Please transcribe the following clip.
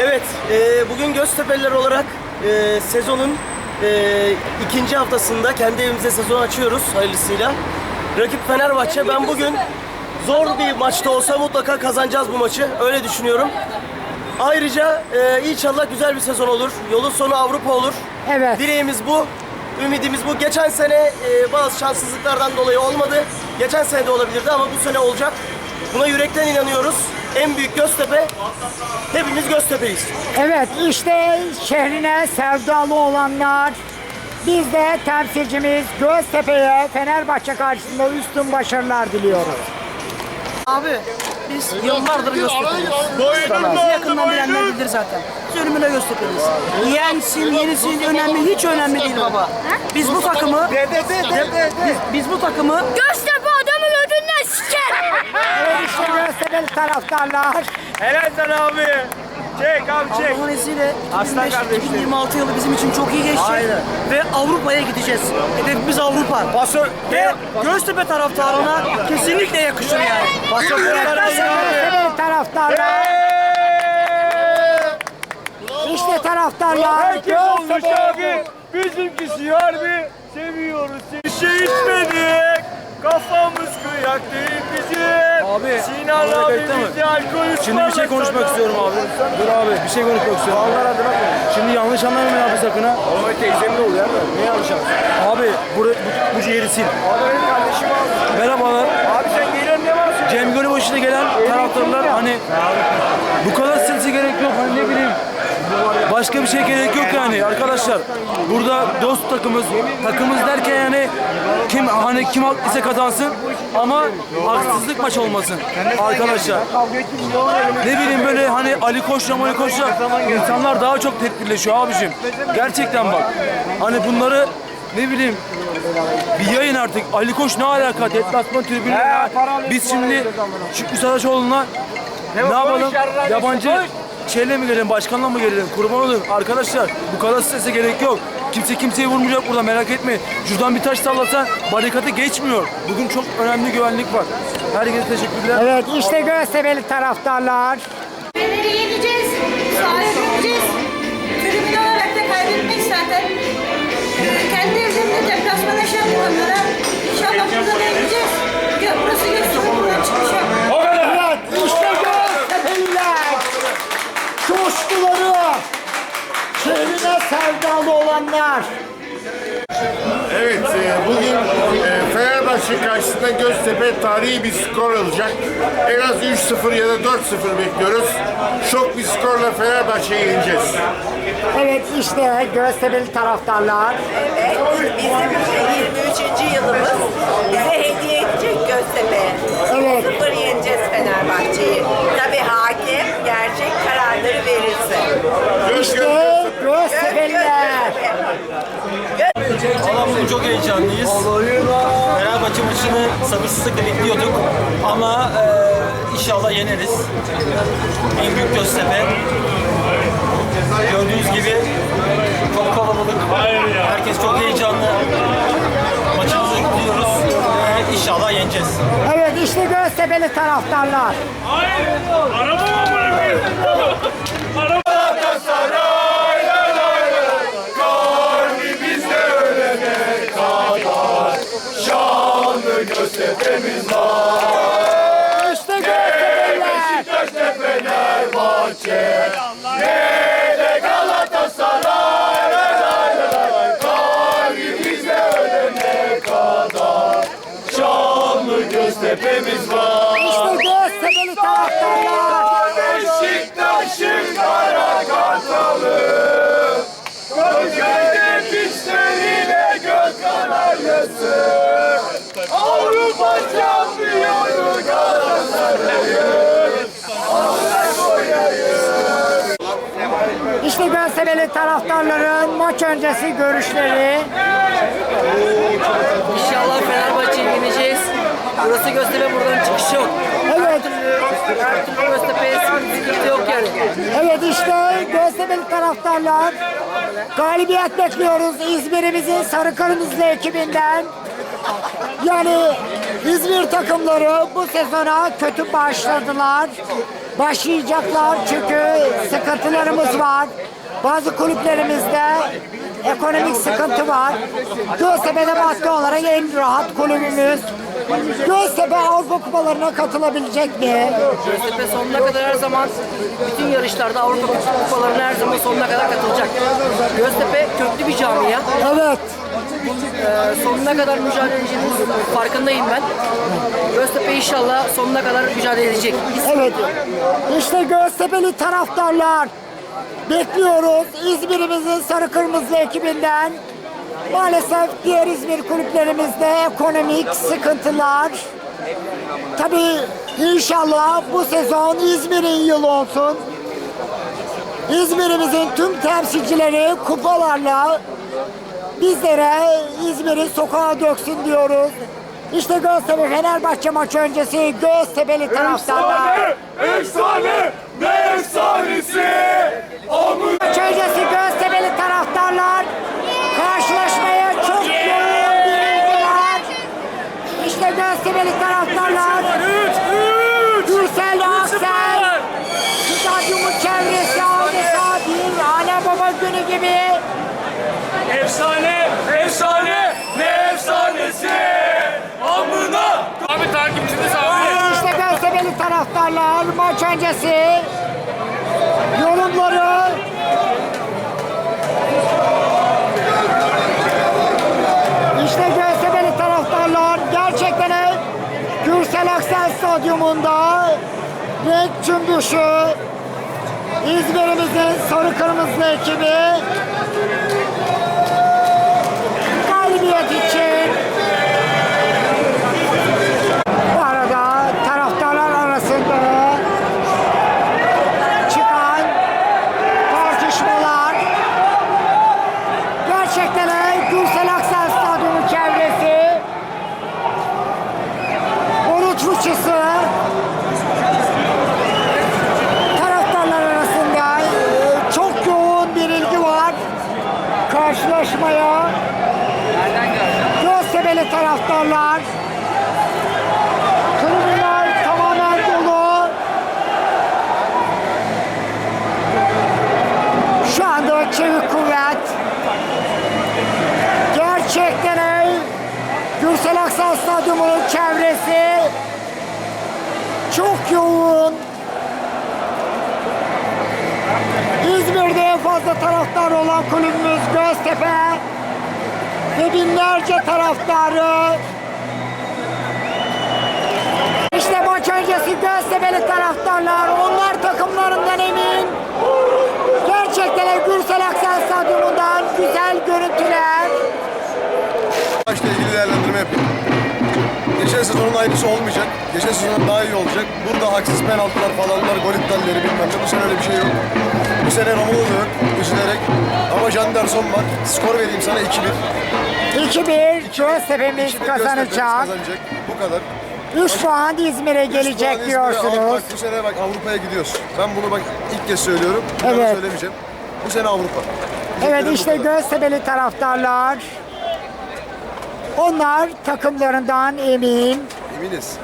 Evet, e, bugün Göztepe'liler olarak e, sezonun e, ikinci haftasında kendi evimizde sezon açıyoruz hayırlısıyla. Rakip Fenerbahçe. Ben bugün zor bir maçta olsa mutlaka kazanacağız bu maçı. Öyle düşünüyorum. Ayrıca e, inşallah güzel bir sezon olur. Yolun sonu Avrupa olur. Evet. Dileğimiz bu. Ümidimiz bu. Geçen sene e, bazı şanssızlıklardan dolayı olmadı. Geçen sene de olabilirdi ama bu sene olacak. Buna yürekten inanıyoruz. En büyük Göztepe. Hepimiz Göztepe'yiz. Evet işte şehrine sevdalı olanlar biz de temsilcimiz Göztepe'ye Fenerbahçe karşısında üstün başarılar diliyoruz. Abi biz yıllardır Göztepe'liyiz. Bizi yakından bilenler bilir zaten. Biz ölümüne Göztepe'liyiz. Yensin, yenisi önemli, hiç önemli değil baba. Biz bu takımı, biz, biz bu takımı Göztepe. Evet işte Göztepe'li taraftarlar. Helal sana abi. Çek abi çek. Allah'ın izniyle Aslan 2025 kardeşlerim. 2026 yılı bizim için çok iyi geçecek. Aynen. Ve Avrupa'ya gideceğiz. Hedefimiz Avrupa. Pasör. Ve Göztepe taraftarına kesinlikle yakışır yani. Pasör. Göztepe'li taraftarlar. İşte taraftarlar. Herkes olmuş abi. Bizimkisi harbi seviyoruz. Bir şey içmedik. Kafamız kıyak değil bizim. Abi, Sinan abi bekle mi? bizi alkol Şimdi bir şey konuşmak istiyorum abi. Dur abi bir şey konuşmak istiyorum. Allah adına Şimdi yanlış anlamayın abi sakın ha. Ama teyzem ne oluyor abi? Ne yanlış Abi bu, bu, bu ciğeri sil. Abi benim kardeşim abi. Merhabalar. Abi sen geliyorsun ne var? Cem Gölbaşı'da gelen taraftarlar hani bu kadar sesi gerek yok hani ne bileyim başka bir şey gerek yok yani arkadaşlar burada dost takımız takımız derken yani kim hani kim haklıysa kazansın ama haksızlık maç olmasın arkadaşlar ne bileyim böyle hani Ali Koç'la Ali Koç'la insanlar daha çok tepkileşiyor abicim gerçekten bak hani bunları ne bileyim bir yayın artık. Ali Koç ne alaka? Deplasman tribünü. Biz şimdi Şükrü Saraçoğlu'na ne yapalım? Yabancı şeyle mi gelelim, başkanla mı gelelim? Kurban olayım. Arkadaşlar bu kadar strese gerek yok. Kimse kimseyi vurmayacak burada merak etmeyin. Şuradan bir taş sallasan barikatı geçmiyor. Bugün çok önemli güvenlik var. Herkese teşekkürler. Evet işte Göztepe'li taraftarlar. Fener'i yeneceğiz. Sahaya döneceğiz. Tribün olarak da kaybetmek zaten. Kendi evlerinde deplasmana şey onlara. İnşallah burada da yeneceğiz. Ya burası Göztepe buradan çıkış yok. Evet işte Göztepe'liler. Coşkuları. Şehrine sevdalı olanlar. Evet, e, bugün e, Fenerbahçe karşısında Göztepe tarihi bir skor alacak. En az 3-0 ya da 4-0 bekliyoruz. Şok bir skorla Fenerbahçe'yi yeneceğiz. Evet işte Göztepe'li taraftarlar. Evet, bizim 23. yılımız bize hediye edecek Göztepe. Evet. Sıfır yeneceğiz Fenerbahçe'yi. Tabii hakem gerçek kararları verirse. İşte. Valla bugün çok heyecanlıyız. Fenerbahçe maçını sabırsızlıkla bekliyorduk. Ama e, inşallah yeneriz. En büyük Göztepe. Gördüğünüz gibi çok kalabalık. Herkes çok heyecanlı. Maçımızı gidiyoruz. Ve inşallah yeneceğiz. Evet işte Göztepe'li taraftarlar. İşte taraftarların maç öncesi görüşleri. İnşallah Fenerbahçe'yi yeneceğiz. Burası Göztepe buradan çıkış yok. Evet, Her türlü Göztepe'ye sıkıntı yok yani. evet işte Göztepe'li taraftarlar. Galibiyet bekliyoruz İzmir'imizin sarı kırmızılı ekibinden. Yani İzmir takımları bu sezona kötü başladılar. başlayacaklar çünkü sıkıntılarımız var. Bazı kulüplerimizde ekonomik sıkıntı var. Göztepe'de madde olarak en rahat kulübümüz. Göztepe Avrupa Kupalarına katılabilecek mi? Göztepe sonuna kadar her zaman bütün yarışlarda Avrupa Kupalarına her zaman sonuna kadar katılacak. Göztepe köklü bir camia. Evet. Ee, sonuna kadar mücadele edeceğimiz farkındayım ben. Göztepe inşallah sonuna kadar mücadele edecek. Biz Evet. İşte Göztepe'li taraftarlar. Bekliyoruz İzmir'imizin sarı kırmızı ekibinden. Maalesef diğer İzmir kulüplerimizde ekonomik sıkıntılar. Tabii inşallah bu sezon İzmir'in yılı olsun. İzmir'imizin tüm temsilcileri kupalarla bizlere İzmir'i sokağa döksün diyoruz. İşte Göztepe Fenerbahçe maçı öncesi Göztepe'li taraftarlar. Efsane! Ne efsanesi? Amın Maç öncesi Göztepe'li taraftarlar karşılaşmaya çok yoğun bir ilgi var. İşte Göztepe'li taraftarlar Gürsel Aksel Stadyumun çevresi adeta bir anne baba günü gibi Efsane! Efsane! Ne efsanesi? Amına! Abi takipçimiz abi. İşte Göztepe'li taraftarlar öncesi yorumları. İşte Göztepe'li taraftarlar gerçekten Gürsel Aksel Stadyumunda renk cümbüşü. İzmir'imizin sarı kırmızı ekibi galibiyet için bu arada taraftarlar arasında çıkan tartışmalar gerçekten de Gürsel Aksel Stadyumu çevresi Barut fıçısı taraftarlar arasında e, çok yoğun bir ilgi var karşılaşmaya Göztepe'li taraftarlar Tribünler tamamen dolu. Şu anda çevik kuvvet. Gerçekten de Gürsel Aksal Stadyumu'nun çevresi çok yoğun. İzmir'de en fazla taraftar olan kulübümüz Göztepe ve binlerce taraftarı işte maç öncesi Göztepe'li taraftarlar, aynısı olmayacak. Geçen sezon daha iyi olacak. Burada haksız penaltılar falanlar, gol iptalleri bilmem ne. Bu sene öyle bir şey yok. Bu sene Romulo yok, üzülerek. Ama Janderson var. Skor vereyim sana 2-1. 2-1 Göztepe'miz 2-1 kazanacak. kazanacak. Bu kadar. 3 puan İzmir'e Üç puan gelecek İzmir'e al. diyorsunuz. Bak bu sene bak Avrupa'ya gidiyoruz. Ben bunu bak ilk kez söylüyorum. Bir daha Evet. söylemeyeceğim. Bu sene Avrupa. Evet işte bu kadar. Göztepe'li taraftarlar. Onlar takımlarından emin. Eminiz.